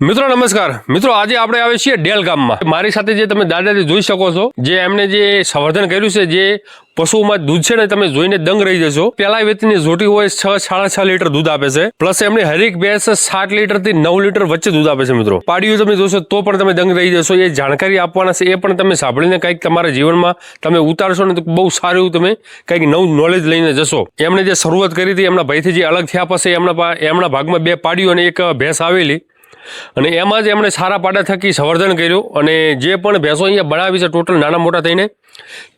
મિત્રો, નમસ્કાર. મિત્રો, આજે આપણે આવે છીએ ડેલ ગામમાં. મારી સાથે જે તમે દાદાજી જોઈ શકો છો, જે એમને જે સંવર્ધન કર્યું છે, જે પશુમાં દૂધ છે ને, તમે જોઈને દંગ રહી જશો. પેલા વ્યક્તિની જોટી હોય છ, સાડા છ લીટર દૂધ આપે છે. પ્લસ એમની હરેક ભેંસ સાત લીટરથી નવ લીટર વચ્ચે દૂધ આપે છે, મિત્રો. પાડીઓ તમે જોશો તો પણ તમે દંગ રહી જશો. એ જાણકારી આપવાના છે, એ પણ તમે સાંભળીને કંઈક તમારા જીવનમાં તમે ઉતારશો ને, તો બહુ સારું એવું તમે કંઈક નવું નોલેજ લઈને જશો. એમણે જે શરૂઆત કરી હતી, એમના ભાઈથી જે અલગ થયા પછી એમના એમના ભાગમાં બે પાડીઓ અને એક ભેંસ આવેલી. અને એમાં જ એમણે સારા પાડા થકી સંવર્ધન કર્યું અને જે પણ ભેંસો અહીંયા બનાવી છે ટોટલ નાના મોટા થઈને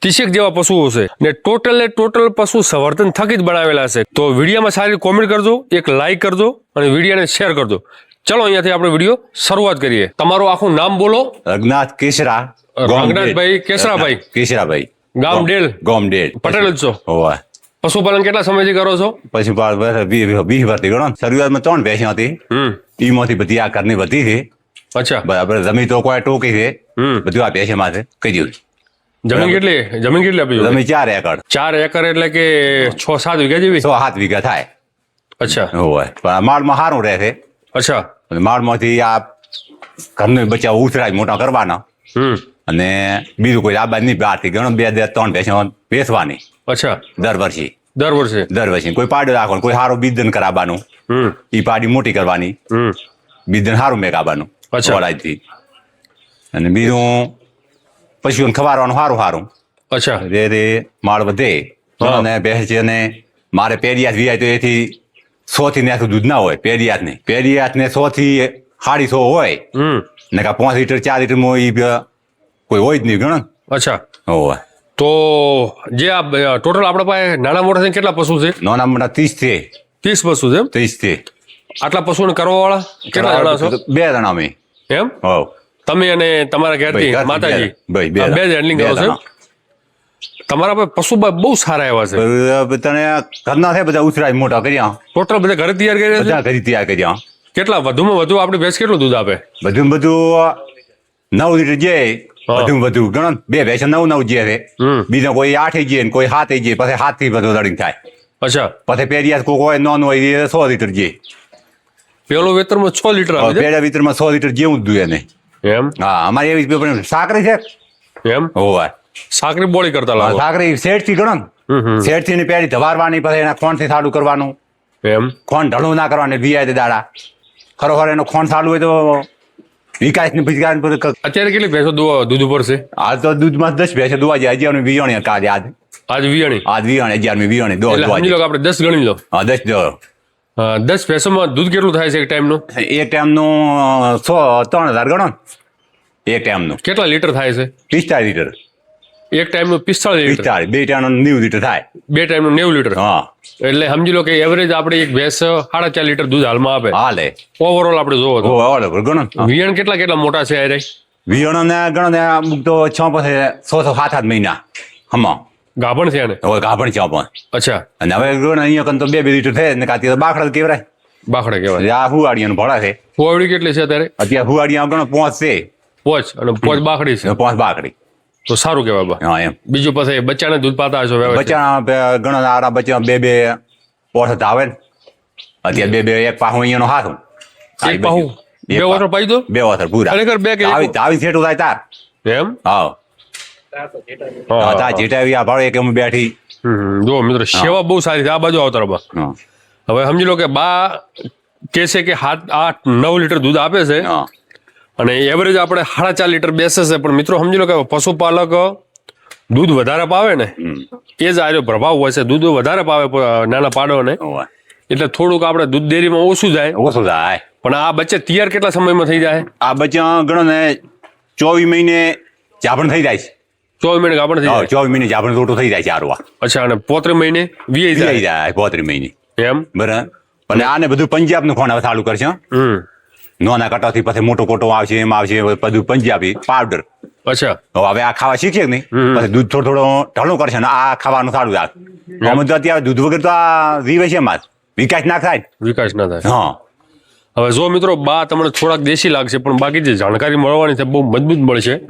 ત્રીસેક જેવા પશુઓ છે. ને ટોટલ ને ટોટલ પશુ સંવર્ધન થકી જ બનાવેલા છે. તો વિડીયોમાં સારી કોમેન્ટ કરજો એક લાઇક કરજો અને વિડીયોને શેર કરજો. ચલો અહીંયાથી આપણે વીડિયો શરૂઆત કરીએ. તમારું આખું નામ બોલો. રઘનાથ કેસરા રઘનાથભાઈ કેસરાભાઈ. કેસરાભાઈ. ગામ ડેલ. ગામ ડેલ. પટેલ જ છો. હોવા પશુપાલન કેટલા સમયથી કરો છો? વી- વીસ વર્ષથી ગણો શરૂઆતમાં ત્રણ ભેંસો હતી. હમ. ઈમાંથી બધી આ ઘરની બધી છે. અચ્છા. બરાબર. જમીન તો કોઈ ટોકી છે. બધું આ છે માથે કહી દઉં જમીન કેટલી? જમીન કેટલી આપી જમીન ચાર એકર. ચાર એકર એટલે કે છ સાત વીઘા જેવી? છ સાત વીઘા થાય. અચ્છા. હોય. પણ માળમાં સારું રહે છે. અચ્છા. માળમાંથી આ ઘરને બચાવ ઉછરાય મોટા કરવાના. અને બીજું કોઈ આબાદ નહીં બહારથી ગણો બે બે ત્રણ ભેંસો વેચવાની અચ્છા. દર વર્ષે. દર વર્ષે? દર વર્ષે. કોઈ પાડો રાખવાનું કોઈ સારું બીજન કરાવવાનું. એ પાડી મોટી કરવાની. બીજન સારું મેકાવવાનું અચ્છા. વળાજથી અને બીજું પશુઓને ખવારવાનું સારું સારું અચ્છા. રે રે માળ વધે. અને ભેંસ છે ને મારે પેરિયાત વિયાય તો એથી સો થી નેસું દૂધ ના હોય પેરિયાત ને પેરિયાત ને સો થી સાડી સો હોય. ને કા પાંચ લીટર ચાર લીટરમાં કોઈ હોય જ નહીં ગણ. અચ્છા. હોય તો જે આ ટોટલ આપણા પાસે નાના મોટા થઈને કેટલા પશુ છે? નાના મોટા ત્રીસથી ત્રીસ પશુ છે ત્રીસથી આટલા પશુને કરવા વાળા કેટલા જણા છો? બે જણા અમે. એમ? તમે અને તમારા ઘરથી માતાજી? બે- જ. હેન્ડલિંગ કરો છો તમારા પાસે પશુ બહુ સારા એવા છે. તને ઘરના છે બધા ઉછરાય મોટા કર્યા. ટોટલ બધા ઘરે તૈયાર કર્યા છે? બધા ઘરે તૈયાર કર્યા. કેટલા? વધુમાં વધુ આપણી ભેંસ કેટલું દૂધ આપે? બધું બધું નવ લીટર જે હા. વધુ ગણો બે ભેંસ નવ નવ જે છે બીજો કોઈ આઠ જે કોઈ સાત જે પછી હાથથી બધું દળીને થાય. અચ્છા. પછી પેરિયા કોઈ હોય નોન હોય એ સો લીટર જે. પેલો વેતરમાં છ લીટર આવે છે? પેડા વિતરમાં સો લીટર જેવું જ દુએ ને એમ? હા અમારે એવી પણ સાકરી છે. એમ? હોવા સાકરી બોળી કરતા લાગો. સાકરી શેઠથી ગણો. શેઠથી પેલી ધવારવાની પછી એના ખોણથી સાડું કરવાનું. એમ? ખોણ ઢળું ના કરવાનું વીઆઈ તે દાડા. ખરોખર એનો ખોણ સાડું હોય તો વિકાસની વિકાસ અત્યારે કેટલી ભેંસો દૂધ ઉપર છે? હાલ તો દૂધમાં દસ ભેંસો દોવા જાય અગિયાર વિયાણી કાલે આજ આજ. વિયાણી? આજ વિયાણી અગિયારની વિયાણી દો સમજી લો આપણે દસ ગણી લો. હા દસ દો. દસ ભેંસોમાં દૂધ કેટલું થાય છે એક ટાઈમનું? એક ટાઈમનું સો ત્રણ હજાર ગણો એક ટાઈમનું કેટલા લીટર થાય છે? પિસ્તાળીસ લીટર. એક ટાઈમનું પિસ્તાળીસ લીટર. પિસ્તાળીસ બે ટાઈમનું નેવું લીટર થાય. બે ટાઈમનું નેવું લીટર. હા. એટલે સમજી લો કે એવરેજ આપણે એક ભેંસ સાડા ચાર લીટર દૂધ હાલમાં આપે. હાલે ઓવરઓલ આપણે જોવો તો. ગણો. વિયણ કેટલા કેટલા મોટા છે અરે વિયાણો ને ગણો ને અમુક તો છ પછી સો સો સાત આઠ મહિના. હમણાં. ગાભણ છે ને હવે ગાભણ છે પણ અચ્છા. અને હવે ગણો અહીંયા કન તો બે બે લીટર થાય ને કાતી બાખડા કેવરાય બાખડા કેવાય આ હુવાડિયાનું ભળા છે. હુવાડી કેટલી છે અત્યારે? અત્યારે હુવાડીયા ગણો પોંચ છે. પોચ. અને પોચ બાખડી છે. પોંચ બાકડી તો સારું કહેવાય બા. હા એમ. બીજું પછી બચ્ચાને દૂધ પાતા હશો વ્યવસ્થિત? બચ્ચા ઘણા આરા બચ્ચા બે બે પોઠ આવે ને અત્યારે બે બે એક પાહું અહીંયાનો હાથું એક પાહું? બે એક વોટર પાઈ દો. બે વાતર પૂરા ખરેખર બે કે એક? આવી આવી છેટું થાય તાર. એમ? હા. હા, તાર જેટાવી આ ભાડે કે હું બેઠી. હમ. જો મિત્રો સેવા બહુ સારી છે. આ બાજુ આવતા બા. હા. હવે સમજી લો કે બા કે છે કે સાત આઠ નવ લીટર દૂધ આપે છે. હા. અને એવરેજ આપણે સાડા ચાર લીટર બેસે છે. પણ મિત્રો સમજી લો કે પશુપાલક દૂધ વધારે પાવે ને એ જ આર્યો પ્રભાવ હોય છે. દૂધ વધારે પાવે નાના પાડોને. એટલે થોડુંક આપણે દૂધ ડેરીમાં ઓછું જાય. ઓછું થાય પણ આ બચ્ચે તૈયાર કેટલા સમયમાં થઈ જાય? આ બચ્ચા ગણો ને ચોવીસ મહિને જાભણ થઈ જાય છે. ચોવીસ મહિને ગાભણ થઈ જાય? ચોવીસ મહિને જાભણ રોટો થઈ જાય છે આરવા. અચ્છા અને પોત્રી મહિને વીઆઈ જાય? પોત્રી મહિને. એમ? બરાબર. અને આને બધું પંજાબનું ખોણ હવે ચાલુ કરશે હમ. નાના કટાથી પછી મોટો કોટો આવશે એમ આવશે બધું પંજાબી પાવડર અચ્છા. હવે આ ખાવા શીખીએ કે નહીં? પછી દૂધ થોડું થોડું ઢળું કરશે ને આ ખાવાનું સારું થાય. અમે તો અત્યારે દૂધ વગર તો આ જીવે છે જ. વિકાસ ના થાય. વિકાસ ના થાય. હા. હવે જો મિત્રો બા તમને થોડાક દેશી લાગશે પણ બાકી જે જાણકારી મળવાની છે બહુ મજબૂત મળશે.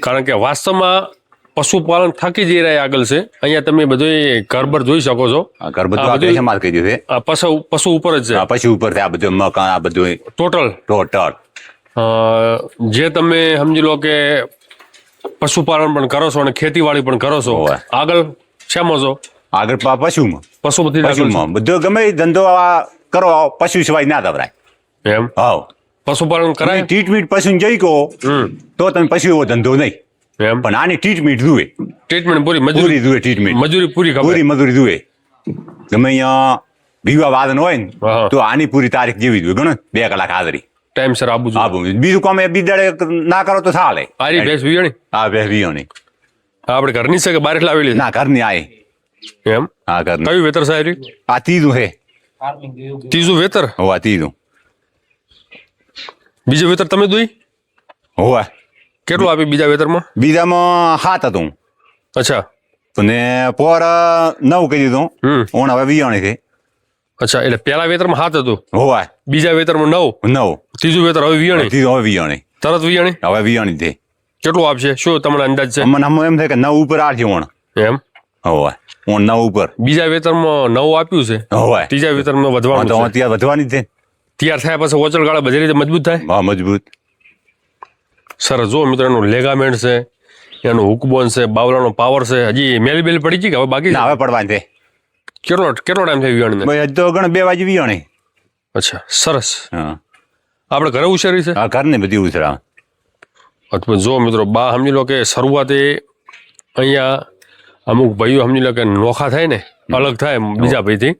કારણ કે વાસ્તવમાં પશુપાલન થકી જઈ રહ્યા આગળ છે. અહીંયા તમે બધું ઘરબર જોઈ શકો છો. આ ઘર બધું છે? પશુ પશુ ઉપર જ છે. પછી ઉપર છે આ બધું મકાન આ બધું. ટોટલ ટોટલ જે તમે સમજી લો કે પશુપાલન પણ કરો છો અને ખેતીવાડી પણ કરો છો. આગળ શેમાં છો? આગળ પશુમાં. પશુપતિ પશુમાં. બધો ગમે ધંધો કરો પશુ સિવાય ના દવરાય એમ? હા પશુપાલન કરાય? ટ્રીટમેન્ટ પશુ જઈ કહો તો તમે પશુ એવો ધંધો નહીં. એમ? પણ આની ટ્રીટમેન્ટ જુએ ટ્રીટમેન્ટ પૂરી પૂરી મજૂરી જુએ ટ્રીટમેન્ટ મજૂરી પૂરી ખબર. પૂરી મજૂરી જુએ ગમે અહીંયા વિવાહ વાદન હોય ને હા. તો આની પૂરી તારીખ જેવી જોઈએ ગણો બે કલાક હાજરી. ટાઈમસર આપવું જોઈએ આ બીજું કામ એ બીજાડે ના કરો તો ચાલે. આરી ભેંસ વિયાણી આ બે વિયોની આપણે ઘરની છે કે બહાર લાવેલી ના ઘરની આય છે એમ? આ ઘરની. કયું વેતર સાહેબ આ ત્રીજું છે ત્રીજું વેતર? હોવા ત્રીજું. બીજું વેતર તમે દોઈ? હોવા. કેટલું આપી બીજા વેતરમાં? બીજામાં હાથ હતું. અચ્છા. અને પોર નવ કહી દીધું. ઓણ હવે વિયાણી થઈ. અચ્છા એટલે પહેલા વેતરમાં હાથ હતું. હોવા બીજા વેતરમાં નવ. નવ. ત્રીજું વેતર હવે વિયાણી ત્રીજું હવે વિયાણી તરત વિયાણી હવે વિયાણી થઈ. કેટલું આપશે? શું તમને અંદાજ છે? મને હમ એમ થાય કે નવ ઉપર આઠ ઓણ. એમ? હોવા ઓણ નવ ઉપર. બીજા વેતરમાં નવ આપ્યું છે. હોવા ત્રીજા વેતરમાં વધવાનું અત્યારે વધવાની છે. તૈયાર થયા પછી ઓચલ ગાળા બધી રીતે મજબૂત થાય? હા મજબૂત. સરસ જો મિત્રો એનું લેગામેન્ટ છે એનું હુકબોન છે બાવલાનો પાવર છે હજી મેલ બેલ પડી ગઈ કે હવે બાકી? ના હવે પડવાની છે. કેટલો કેટલો ટાઈમ થયો વિયાણીને ભાઈ હજી તો ગણ બે વાગે વિયાણી અચ્છા સરસ. હા. આપણે ઘરે ઉછેરી છે? હા ઘરની બધી ઉછેરા અથવા જો મિત્રો બા સમજી લો કે શરૂઆતે અહીંયા અમુક ભાઈઓ સમજી લો કે નોખા થાય ને અલગ થાય બીજા ભાઈથી.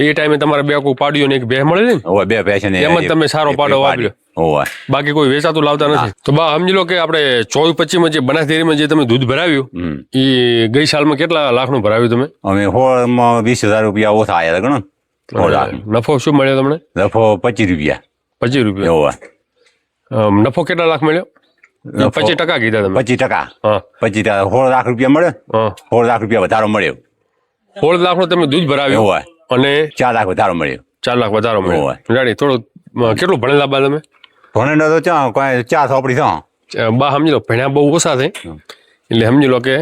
એ ટાઈમે તમારે બે કોઈ પાડ્યો ને એક બે મળે ને? બે બે છે એમ જ તમે સારો પાડો. વાપર્યો. હોવા બાકી કોઈ વેચાતું લાવતા નથી. તો બા સમજી લો કે આપણે ચોવીસ પચીસમાં જે બનાસ ડેરીમાં જે તમે દૂધ ભરાવ્યું એ ગઈ સાલમાં કેટલા લાખનું ભરાવ્યું તમે? અમે હોળમાં વીસ હજાર રૂપિયા ઓછા આવ્યા ગણો. લાખ. નફો શું મળ્યો તમને? નફો પચીસ રૂપિયા. પચીસ રૂપિયા? નફો કેટલા લાખ મળ્યો? પચીસ ટકા કીધા તમે. પચીસ ટકા. હા. પચીસ ટકા. સોળ લાખ રૂપિયા મળે હા. સોળ લાખ રૂપિયા વધારો મળ્યો. સોળ લાખનું તમે દૂધ ભરાવ્યું? હોય. અને ચાર લાખ વધારો મળ્યો. ચાર લાખ વધારો મળ્યો. હોય. જાણી થોડું કેટલું ભણેલા બા તમે? ભણે તો ચા કોઈ ચા સોપડી થા બા સમજી લો ભણ્યા બહુ ઓછા છે. એટલે સમજી લો કે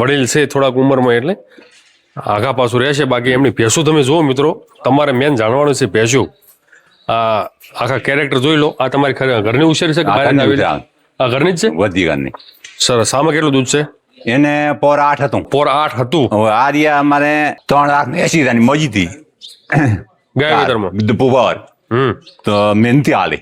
વડીલ છે થોડાક ઉંમરમાં એટલે આઘા પાછું રહેશે બાકી એમની ભેંસું તમે જુઓ મિત્રો તમારે મેન જાણવાનું છે ભેંસું. આ આખા કેરેક્ટર જોઈ લો આ તમારી ઘરની ઉછેરી છે આ ઘરની જ છે વધી ઘરની સરસ. આમાં કેટલું દૂધ છે? એને પોર આઠ હતું. પોર આઠ હતું? હવે આ રહ્યા અમારે ત્રણ લાખ ને એસી હજારની મજી હતી ગયા પુવાર હમ. તો મહેનતી હાલે.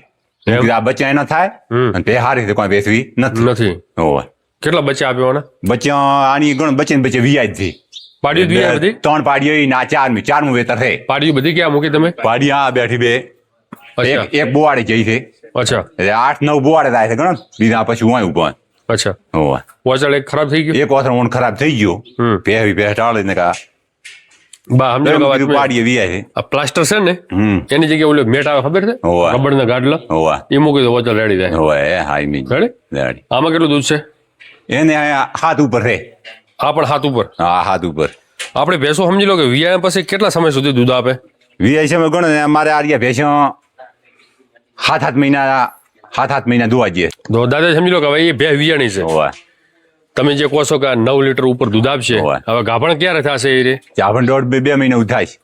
આ બચ્યા એના થાય અને તે હારી રીતે કોઈ બેસવી નથી. નથી. હોવે. કેટલા બચ્યા આપ્યો ને બચ્યા આની ગણ બચે ને બચે વ્યાજથી. પાડ્યું દીધી બધી? ત્રણ પાડીઓ ના ચાર ચારમું વેતર છે પાડ્યું બધી ક્યાં મૂકી તમે? પાડી આ બેઠી બે. એક એક બોવાડે જઈ છે. અચ્છા. એટલે આઠ નવ બોવાડે થાય છે ગણો? બીજા પછી હું ઊભો અચ્છા. હોવા. વોચળ એક ખરાબ થઈ ગયું? એક ઊંડ ખરાબ થઈ ગયો. પહેરી પહે ને કા બા સમજો પાડીએ વિયા છે. આ પ્લાસ્ટર છે ને એની જગ્યાએ ઓલો મેટ આવે ખબર છે? રબડ ના ગાડલા એ મૂકી દો વોચળ રેડી થાય. હોવે હાઈ મી રેડી? આમાં કેટલું દૂધ છે? એને હાથ ઉપર રે પણ હાથ ઉપર? હા હાથ ઉપર. આપણે ભેંસો સમજી લો કે વિયા પછી કેટલા સમય સુધી દૂધ આપે? વીઆઈ છે ગણો ને અમારે આર્યા ભેંસો હાથ સાત મહિના હાથ હાથ મહિના દુવા જઈએ. દાદા સમજી લો કે ભાઈ એ બે વિયાણી છે. તમે જે કહો છો કે આ નવ લીટર ઉપર દૂધ આપશે હોવે. હવે ગાભણ ક્યારે થશે એ રે? ગાભણ દોઢ બે બે મહિના છે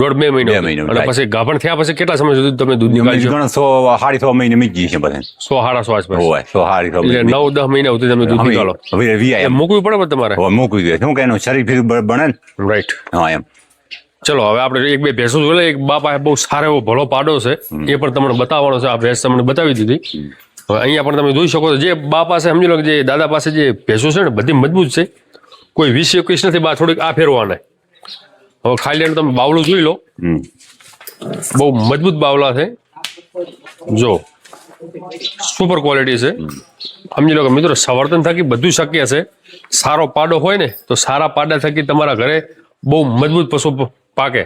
દોઢ બે મહિના બે મહિના અને થાય. પછી ગાભણ થયા પછી કેટલા સમય સુધી તમે દૂધ અમે નીકાળશો સો સાડી સો મહિને મીજી છે બધા સો સાડા સો આસપાસ. હોવા સો સાડી સો એટલે નવ દસ મહિના સુધી તમે દૂધ નીકાળો હવે વીઆઈ એમ મૂકવી પડે પણ તમારે? હવે મૂકી દે. શું કે એનું શરીર ફીર બને ને? રાઈટ હા એમ. ચલો હવે આપણે એક બે ભેંસો જોઈ લઈએ. એક બા પાસે બહુ સારો એવો ભલો પાડો છે. એ પણ તમને બતાવવાનો છે. આ ભેંસ તમને બતાવી દીધી. હવે અહીંયા પણ તમે જોઈ શકો છો જે બા પાસે સમજી લો કે જે દાદા પાસે જે ભેંસો છે ને બધી મજબૂત છે. કોઈ વીસ એકવીસ નથી બા થોડીક આ ફેરવાના. હવે ખાલી એનું તમે બાવલું જોઈ લો. બહુ મજબૂત બાવલા છે. જો સુપર ક્વોલિટી છે. સમજી લો કે મિત્રો સંવર્ધન થકી બધું શક્ય છે. સારો પાડો હોય ને તો સારા પાડા થકી તમારા ઘરે બહુ મજબૂત પશુ પાકે.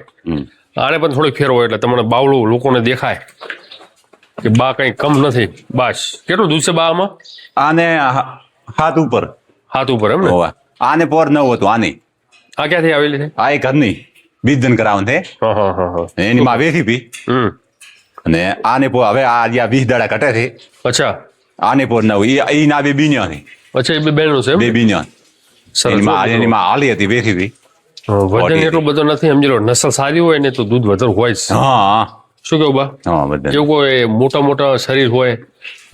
આને પણ થોડીક ફેરવો એટલે તમને બાવળું લોકોને દેખાય. કે બા કઈ કમ નથી. બસ. કેટલું દૂધ છે બા આમાં? આને હાથ ઉપર. હાથ ઉપર એમ ને? આને પોર ન હતું આની. આ ક્યાંથી આવેલી છે? આ એ ઘરની. બીજન કરાવન છે. એની માં વેચી પી અને આને પો હવે આ આ વીસ દાડા કટે છે અચ્છા. આને પોર ન હોય એ ના બે બીન્યા છે. અચ્છા એ બે બહેનો છે બે બીન્યા એની માં એની માં હાલી હતી વેચી પી વજન એટલું બધું નથી સમજી લો. નસલ સારી હોય ને તો દૂધ વધારે હોય હા. શું કેવું બા? હા બધા એવું કોઈ મોટા મોટા શરીર હોય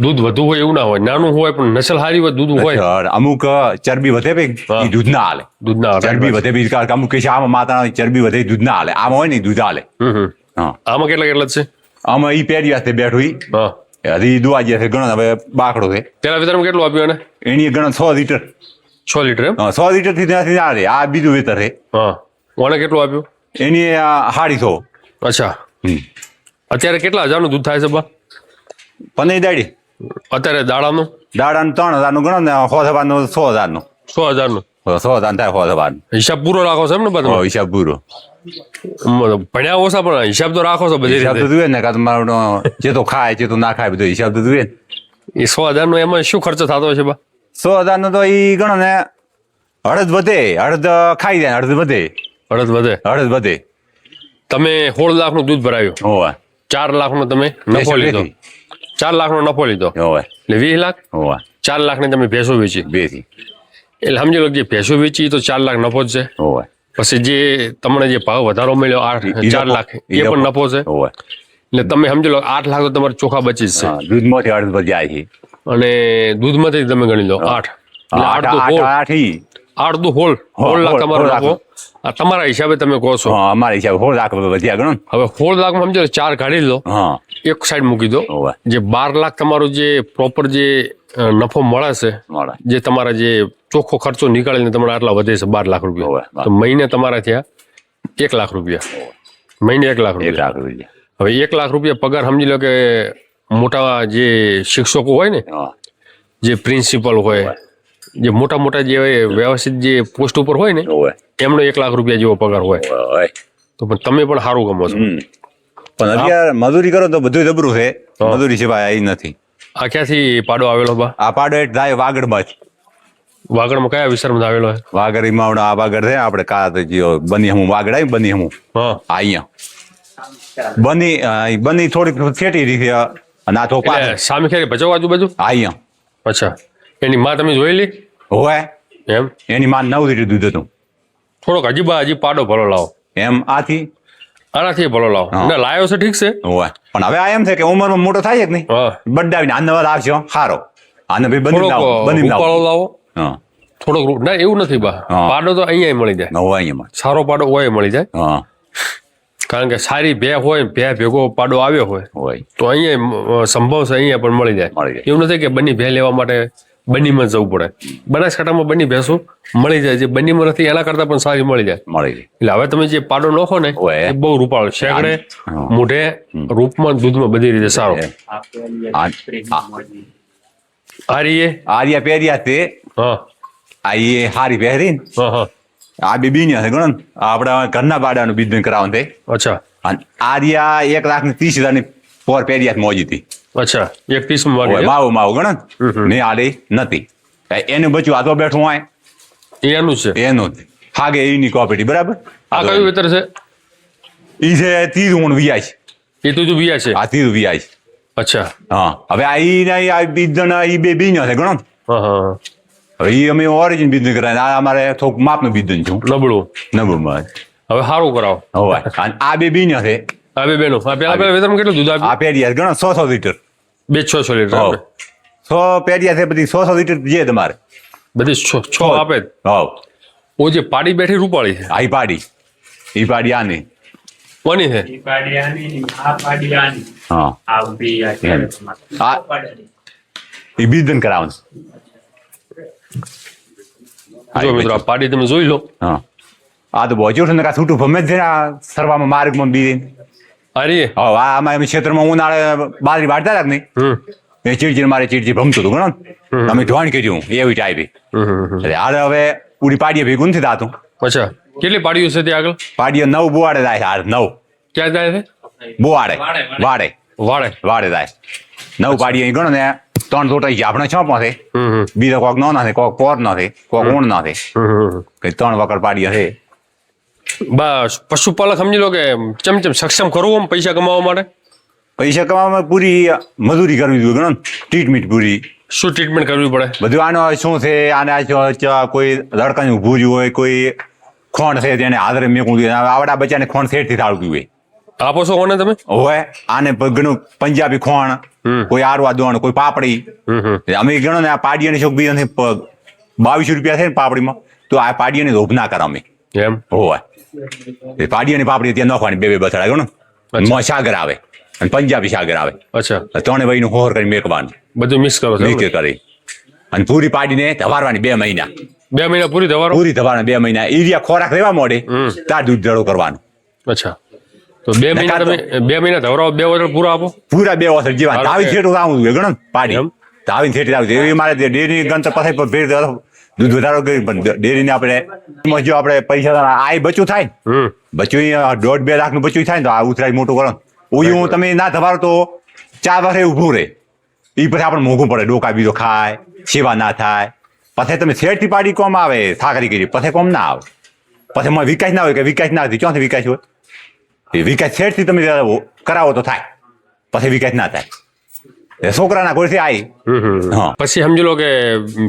દૂધ વધુ હોય એવું ના હોય નાનું હોય પણ નસલ સારી હોય દૂધ હોય. અચ્છા, અમુક ચરબી વધે ભાઈ હા. ઈ દૂધ ના હાલે. દૂધ ના આવે. ચરબી વધે ભાઈ કારણ કે અમુક કે છે આમાં માતા ચરબી વધે ઈ દૂધ ના હાલે. આમાં હોય ને ઈ દૂધ હાલે. હમ હમ. હા. આમાં કેટલા કેટલા જ છે? આમાં ઈ પેરી હાથે બેઠું ઈ. હા. હજી દુઆ જે છે ગણો હવે બાકડો છે. પેલા વેતરમાં કેટલું આપ્યું એને? એની ગણો છ લીટર. છ લીટર એમ? હા, સો લીટરથી ત્યાંથી ના રે આ બીજું વેતર છે. હા. ઓને કેટલું આપ્યું? એની આ સાડી સો. અચ્છા. હમ. અત્યારે કેટલા હજારનું દૂધ થાય છે બા? પંદર દાડી અત્યારે દાડાનું દાડાનું ત્રણ હજારનું ગણો ને સો હજારનું સો હજારનું. સો હજારનું? સો હજાર થાય સો હજારનું હિસાબ પૂરો રાખો છો એમ ને બધા? હિસાબ પૂરો. ભણ્યા ઓછા પણ હિસાબ તો રાખો છો બધી હિસાબ તો જોઈએ ને કાં તમારો જે તો ખાય જે તો ના ખાય બધો હિસાબ તો જોઈએ ને. એ સો હજારનો એમાં શું ખર્ચો થતો હશે બા? સો હજારનો તો એ ગણો ને અડધ વધે અડધ ખાઈ જાય અડધ વધે. અડધ વધે. અડધ વધે. તમે સોળ લાખનું દૂધ ભરાયું. હોવે. ચાર લાખનો તમે નફો લીધો. ચાર લાખનો નફો લીધો. એટલે વીસ લાખ? ચાર લાખની તમે ભેંસો વેચી. બેથી. એટલે સમજી લો કે જે ભેંસો વેચી તો ચાર લાખ નફો જ છે. પછી જે તમને જે ભાવ વધારો મળ્યો આઠ ચાર લાખ એ પણ નફો. છે. હોવે. એટલે તમે સમજી લો આઠ લાખ તો તમારે ચોખા બચી છે. દૂધમાંથી અડદ જાય છે. અને દૂધમાંથી તમે ગણી લો આઠ. આઠ આઠ દુ હોલ હોળ હોળ હોળ લાખ હોળ, તમારો રાખો. આ તમારા હિસાબે તમે કહો છો. હા અમારા હિસાબે સોળ લાખ વધ્યા આગળ હવે હોળ લાખમાં સમજો ચાર કાઢી લો. હા. એક સાઈડ મૂકી દો. જે બાર લાખ તમારું જે પ્રોપર જે નફો મળે છે જે તમારા જે ચોખ્ખો ખર્ચો નીકાળીને તમારા આટલા વધે છે બાર લાખ રૂપિયા. હોય તો મહિને તમારા થયા એક લાખ રૂપિયા. મહિને એક લાખ રૂપિયા. લાખ રૂપિયા. હવે એક લાખ રૂપિયા પગાર સમજી લો કે મોટા જે શિક્ષકો હોય ને જે પ્રિન્સિપલ હોય જે મોટા મોટા જે વ્યવસ્થિત જે પોસ્ટ ઉપર હોય ને એમનો એક લાખ રૂપિયા જેવો પગાર હોય. તો પણ તમે પણ સારું ગમો છો. પણ અત્યારે મજૂરી કરો તો બધું જબરું છે. મજૂરી સિવાય આવી નથી. આ ક્યાંથી પાડો આવેલો બા? આ પાડો એક થાય વાગડમાં જ. વાગડમાં કયા વિસ્તારમાં આવેલો છે? વાગડ ઇમાવડા આ વાગડ છે આપણે કા જીઓ બની હું વાગડ આવી બની હું હા. આ અહીંયા. બની બની થોડીક છેટી રીતે અને આ તો એટલે સામે ખેરી ભજવ આજુબાજુ અહીંયા. અચ્છા. એની માં તમે જોયેલી? હોય એમ? એની માં નવ લીટર દૂધ હતું. થોડોક હજી બા હજી પાડો ભલો લાવો. એમ આથી? આનાથી ભલો લાવો. એટલે લાયો છે ઠીક છે? હોય પણ હવે આ એમ છે કે ઉંમરમાં મોટો થાય જ નહીં? હા. આ નવા લાવજો. સારો આને ભાઈ બની લાવો. બની લાવો. લાવો. હા. થોડોક ના એવું નથી બા. પાડો તો અહીંયા મળી જાય. હોય અહીંયા સારો પાડો હોય મળી જાય. હા. કારણ કે સારી ભે હોય ભે ભેગો પાડો આવ્યો હોય તો અહીંયા સંભવ છે અહીંયા પણ મળી જાય. એવું નથી કે બની ભે લેવા માટે બનીમાં જવું પડે. બનાસકાંઠામાં બની ભેંસો મળી જાય જે બનીમાં નથી એના કરતા પણ સારી મળી જાય. મળી જાય. એટલે હવે તમે જે પાડો નાખો ને એ બહુ રૂપાળો. શેકડે મોઢે રૂપમાં દૂધમાં બધી રીતે સારો. આરીએ આર્યા પહેર્યા તે. હા. આ એ હારી પહેરી હા હા. આ બી બીન્યા છે ગણો આપણા ઘરના બાડાનું બિઝનેસ કરાવવાનું તે. અચ્છા. આર્યા એક લાખ ને ત્રીસ હજારની પોર પહેર્યા મોજી હતી અચ્છા એક પીસ માવું માવું ગણ ને. આડી નથી. એનું બચ્યું તો બેઠું હોય એનું છે. એનું. હાગે એની કોપીટી બરાબર? આ કયું વેતર છે? ઈ છે ત્રીજું ઊણ વિયા છે. એ તો બિયા છે. આ ત્રીજું વિયા છે. અચ્છા. હા હવે આ ઈ ને આ બીજન ઈ બે બીન્યો છે ગણો. હવે ઈ અમે ઓરિજિન બીજું કરાય આ અમારે થોક માપનું બિઝનેસ છું નબળું. નબળું માં હવે સારું કરાવો. હવે. આ બે બીન્યો છે. આ બે બેનો. આ પેલા પેલા વેતર કેટલું દૂધ આપ્યું? આ પેરિયા ગણો સો સો લીટર. બે છ છ લીટર. આપે. સો પેરિયા છે બધી સો સો લીટર જે તમારે. બધી છ છ આપે. હોવ. ઓ જે પાડી બેઠી રૂપાળી છે. આ ઈ પાડી. ઈ પાડી આની. કોની છે? ઈ પાડિયાની, આ પાડિયાની, હા. આ ઊભી આ કેરેટમાં. આ ઈ બિઝનેસ કરાવવાનું જો મિત્રો આ પાડી તમે જોઈ લો. હા. આ તો બોજો છે ને કા છૂટું ભમે જ છે ને આ સરવામાં માર્ગમાં બી રહી હવે આ અમારા ક્ષેત્રમાં ઉનાળે બાજરી વાળતા હતા કે નહીં? હમ. એ ચીડચીડ મારે ચીડચીડ ભમતું હતું ગણો અમે જોઈન કર્યું એવી ટાઈપે. હમ, હમ હમ. એટલે હાલ હવે પૂરી પાડીએ ભેગું નથી થતું. અચ્છા. કેટલી પાડીઓ છે ત્યાં આગળ? પાડીએ નવ બોવાડે થાય હાર હાલ નવ. ક્યાં જાય છે? બોવાડે વાડે, વાડે. વાડે. થાય. નવ પાડીએ ગણો ને ત્રણ જોટા આપણે છ પાસે હમ હમ. બીજો કોક નો નથી કોક પોર નથી કોક ઊણ નથી. કઈ ત્રણ વખત પાડીએ છે. બસ પશુપાલક સમજી લો કે ચમ ચમ સક્ષમ કરવું આમ પૈસા કમાવા માટે? પૈસા કમાવામાં પૂરી મજૂરી કરવી જોઈએ ગણો ટ્રીટમેન્ટ પૂરી. શું ટ્રીટમેન્ટ કરવી પડે? બધું આનો શું છે આને કોઈ લડકાને ઊભું હોય કોઈ ખોણ છે તેને જોઈએ હવે આવડા બચ્ચાને ખોણ શેઠથી થાળવું હોય આપો છો કોને તમે? હોય આને ઘણું પંજાબી ખોણ કોઈ આરવા દોણ કોઈ પાપડી. અમે ગણો ને આ પાડીયાની શોખ બીજા બાવીસો રૂપિયા છે ને પાપડીમાં તો આ પાડીયાની રોપ ના કર અમે એમ? હોય એ અને પાપડી ત્યાં નાખવાની બે બે બથડા ગણો મોં સાગર આવે અને પંજાબી સાગર આવે. અચ્છા. ત્રણે ભાઈનું હોર કરી મેકવાનું. બધું મિક્સ કરો? નીચે કરી. અને પૂરી પાડીને ધવારવાની બે મહિના. બે મહિના પૂરી ધવારો? પૂરી ધવારવાની બે મહિના. એરિયા ખોરાક રહેવા મોડે. તાર દૂધ દડો કરવાનું. અચ્છા. તો બે મહિના તમે બે મહિના ધવરાવો બે વર્ષ પૂરા આપો? પૂરા બે વર્ષ જીવા. ધાવી છેટું આવું ગણો પાડી. ધાવી તાવી છેટી આવું. મારે ડેરી પણ ભેળ દેવાનો. દૂધ વધારો કરી પણ ડેરીને આપણે જો આપણે પૈસા આ બચ્યું થાય. બચ્ચું દોઢ બે લાખનું બચ્યું થાય ને તો આ ઉતરાય મોટું કરો. ઉયું તમે ના ધવારો તો ચાર વર્ષે ઊભું રહે એ પછી આપણે મોંઘું પડે ડોકા બીજો ખાય સેવા ના થાય. પછી તમે શેઠથી પાડી કોમ આવે થાકરી કરી. પછી કોમ ના આવે. પછી એમાં વિકાસ ના હોય કે વિકાસ ના થાય ક્યાંથી વિકાસ હોય? એ વિકાસ શેઠથી તમે કરાવો તો થાય. પછી વિકાસ ના થાય. છોકરાના કોઈથી આવી પછી સમજી લો કે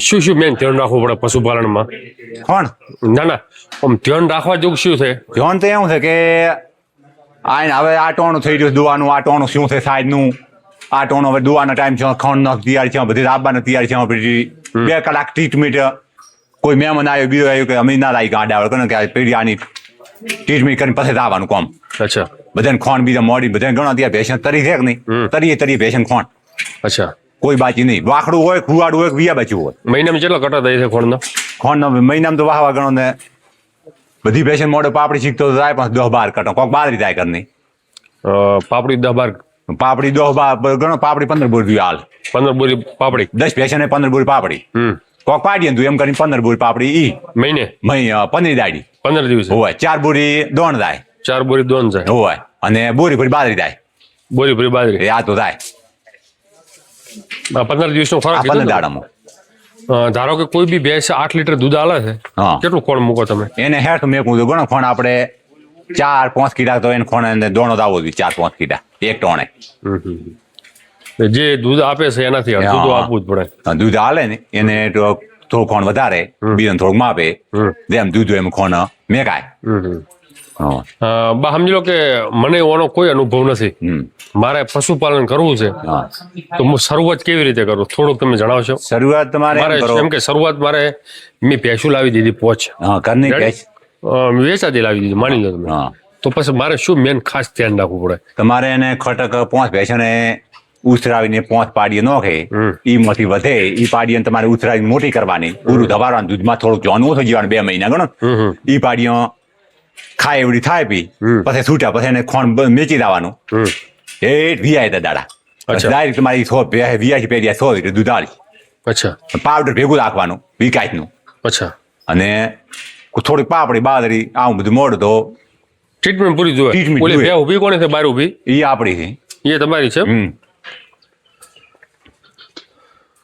શું શું મેન ધ્યાન રાખવું પડે પશુપાલનમાં? કોણ? ના ના. આમ ધ્યાન રાખવા જેવું શું છે? ધ્યાન તો એવું છે કે આને હવે આ ટોણું થઈ ગયું દુવાનું આ ટોણું શું છે સાઈડનું આ ટોણું હવે દુવાનો ટાઈમ છે ખંડ નખ તૈયાર છે બધી આપવાનો તૈયાર છે પછી બે કલાક ટ્રીટમેન્ટ કોઈ મહેમાન આવ્યો બીજો આવ્યો કે અમે ના લાવી ગાડા આવે કે આ પેઢી આની ટ્રીટમેન્ટ કરીને પછી આવવાનું કોમ. અચ્છા. બધાને ખોણ બીજા મોડી બધાને ઘણો ત્યાં ભેસન તરી છે કે નહીં? તરીએ તરીએ ભેસણ ખોણ. અચ્છા. કોઈ બાકી નહીં. વાખડું હોય ખુવાડું હોય વિયા બચ્યું હોય. મહિનામાં કેટલા કટા થાય છે ખોણનો ખોણનો મહિનામાં તો વાહવા ગણો ને બધી પેશન મોડે પાપડી શીખતો થાય પણ દસ બાર કટો. કોક બાદરી થાય કરની નહીં પાપડી દસ બાર. પાપડી દસ બાર ગણો પાપડી પંદર બોરી હાલ. પંદર બોરી પાપડી. દસ પેશન પંદર બોરી પાપડી. કોક પાડીએ તું એમ કરીને પંદર બોરી પાપડી ઈ. મહિને? મહિને પંદર દાડી. પંદર દિવસ? હોય ચાર બોરી દોણ થાય. ચાર બોરી દોણ જાય હોય અને બોરી બોરી બાદરી થાય. બોરી બોરી બાજરી. આ તો થાય. પંદર દિવસનો પંદર દાડામાં. ધારો કે કોઈ બી ભેંસ આઠ લીટર દૂધ આલે છે કેટલું ખોણ મૂકો તમે? એને હેઠ મેં તો ગણો ખોણ આપણે ચાર પાંચ કીડા તો એને ખોણ એને દોણો દાવો જોઈએ ચાર પાંચ કીડા એક ટોણે. જે દૂધ આપે છે એનાથી અડધું તો આપવું જ પડે. દૂધ આલે ને એને થોડું ખોણ વધારે બીજાને થોડુંક માપે. જેમ દૂધ એમ ખોણ મેકાય બા સમજી લો કે મને એનો કોઈ અનુભવ નથી. મારે પશુપાલન કરવું છે. તો હું શરૂઆત કેવી રીતે કરું? થોડુંક તમે જણાવશો. શરૂઆત તમારે એમ કે શરૂઆત મારે મેં ભેંસું લાવી દીધી પોચ. હા ઘરની ભેંસ વેચાતી લાવી દીધી માની લો તમે. તો પછી મારે શું મેન ખાસ ધ્યાન રાખવું પડે? તમારે એને ખટક પોચ ભેંસોને ઉછરાવીને પોંચ પાડીએ નોખે. ઈ માંથી વધે ઈ પાડીએ તમારે ઉછરાવીને મોટી કરવાની. પૂરું ધવારવાનું દૂધમાં થોડુંક જોનવું થઈ જવાનું બે મહિના ગણો. ઈ પાડીઓ ખાય એવડી થાય પી પછી છૂટ્યા પછી એને ખોણ મેચી દેવાનું એ વીઆઈ તા દાડા. અચ્છા. ડાયરેક્ટ તમારી સો વીઆઈ પેઢી સો લીટર દૂધ આલી. અચ્છા. પાવડર ભેગું રાખવાનું વિકાસનું. અચ્છા. અને થોડીક પાપડી બાદરી આવું બધું મોડું તો ટ્રીટમેન્ટ પૂરી જોવે. ટ્રીટમેન્ટ બે ઊભી કોને છે બાર ઊભી? એ આપણી છે. એ તમારી છે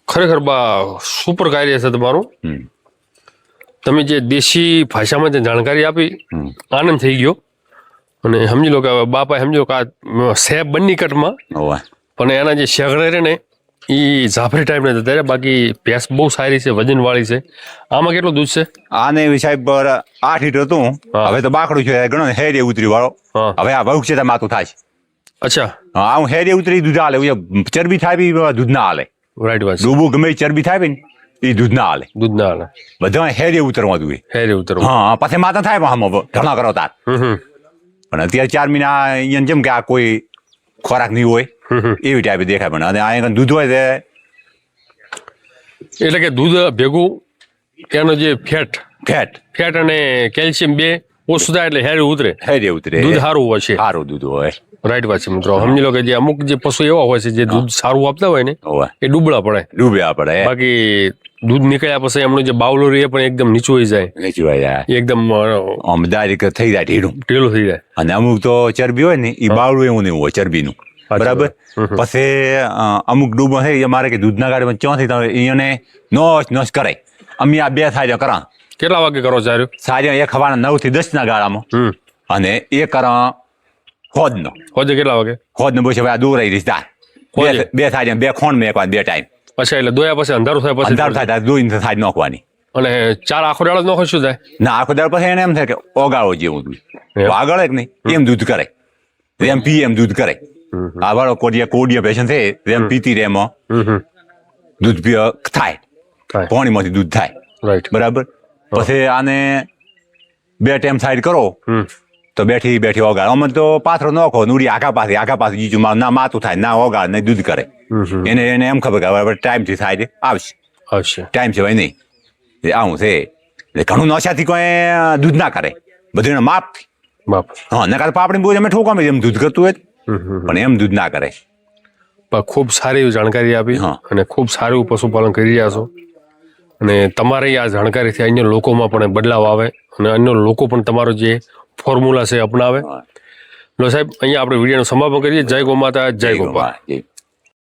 ખરેખર બા સુપર કાર્ય છે તમારું. તમે જે દેશી ભાષામાં જે જાણકારી આપી આનંદ થઈ ગયો. અને સમજી લો કે બાપા સમજી લો કે આ સેબ બંની કટમાં. હોવે. પણ એના જે શેગડે રહે ને એ ઝાફરી ટાઈપ નથી અત્યારે બાકી ભેંસ બહુ સારી છે વજનવાળી છે. આમાં કેટલું દૂધ છે? આને સાહેબ પર આઠ લીટર હતું. હવે તો બાકડું છે ઘણો હેરે ઉતરી વાળો. હવે આ ભવિષ્ય છે માથું થાય છે. અચ્છા. હા હું હેરે ઉતરી દૂધ હાલે ચરબી થાય બી દૂધ ના હાલે રાઈટ વાત ડૂબું ગમે ચરબી થાય ને. એ દૂધ ના હાલે દૂધ ના હાલે બધા હેરે ઉતરવા જોઈએ હેરે ઉતરવા. હા પાછે માતા થાય પણ આમાં ઘણા કરો તાર. હમ હમ. પણ અત્યારે ચાર મહિના અહીંયા જેમ કે આ કોઈ ખોરાક નહીં હોય હમ હમ. એવી ટાઈપે દેખાય પણ અને અહીંયા દૂધ હોય તે એટલે કે દૂધ ભેગું એનો જે ફેટ ફેટ. ફેટ અને કેલ્શિયમ બે ઓછું થાય એટલે હેર ઉતરે. હેરે ઉતરે. દૂધ સારું હોય છે. સારું દૂધ હોય. રાઈટ વાત છે મિત્રો. સમજી લો કે જે અમુક જે પશુ એવા હોય છે જે દૂધ સારું આપતા હોય ને એ ડૂબળા પડે. ડૂબ્યા પડે. બાકી દૂધ નીકળ્યા પછી એમનું જે બાવલો રહે એ પણ એકદમ નીચું હોઈ જાય. વેચી જાય. એકદમ અમદાવાદ થઈ જાય ઢીલું. ઢીલું થઈ જાય. અને અમુક તો ચરબી હોય ને એ બાવળું એવું નહીં હોય ચરબીનું. બરાબર? પછી અમુક ડૂબો થઈ એ મારે કે દૂધના ગાડીમાં ચોથી તમે એને નોશ નોશ કરાય અમે આ બે થાય કરા. કેટલા વાગે કરો સારું? સારી એક હવાના નવથી દસ ના ગાળામાં અને એ કરા હોદનો હોજે કેટલા વાગે? ખોદનો બસ હવે આ દૂર રહી રીસ હોજે. બે બે થાય બે ખોણ મેકવા બે ટાઈમ. પછી એટલે દોયા પછી અંધારું થાય પછી અંધારું થાય દોઈને થાય નાખવાની. અને ચાર આખો દાડો નોખો શું થાય? ના આખો દાડ પછી એને એમ થાય કે ઓગાળો જેવું દૂધ. આગળ કે નહીં એમ દૂધ કરે. એમ પી એમ દૂધ કરે. આ વાળો કોડિયા કોડિયા પેશન છે એમ પીતી હમ હમ. દૂધ પી થાય. થાય. પાણીમાંથી દૂધ થાય. રાઈટ બરાબર? પછી આને બે ટાઈમ સાઈડ કરો. તો બેઠી બેઠી ઓગાળ. અમે તો પાથરો નોખો ઉડી આખા પાસે આખા પાસે જીજુ માં ના માતું થાય ના ઓગાળ ને દૂધ કરે. એને એને એમ ખબર કે હવે ટાઈમથી સાઈડ આવશે. આવશે. ટાઈમ છે ભાઈ નહીં. આવું છે. એટલે ઘણું નશાથી કોઈ દૂધ ના કરે. બધું માપ માપ. બાપ હા નકાર પાપડી બોજ અમે ઠોકામે એમ દૂધ કરતું હોય પણ એમ દૂધ ના કરે. પણ ખૂબ સારી એવી જાણકારી આપી હા. અને ખૂબ સારું પશુપાલન કરી રહ્યા છો. અને તમારી આ જાણકારીથી અન્ય લોકોમાં પણ બદલાવ આવે અને અન્ય લોકો પણ તમારો જે ફોર્મ્યુલા છે અપનાવે. લો સાહેબ અહીંયા આપણે વિડીયોનું સમાપન કરીએ. જય ગો માતા જય જય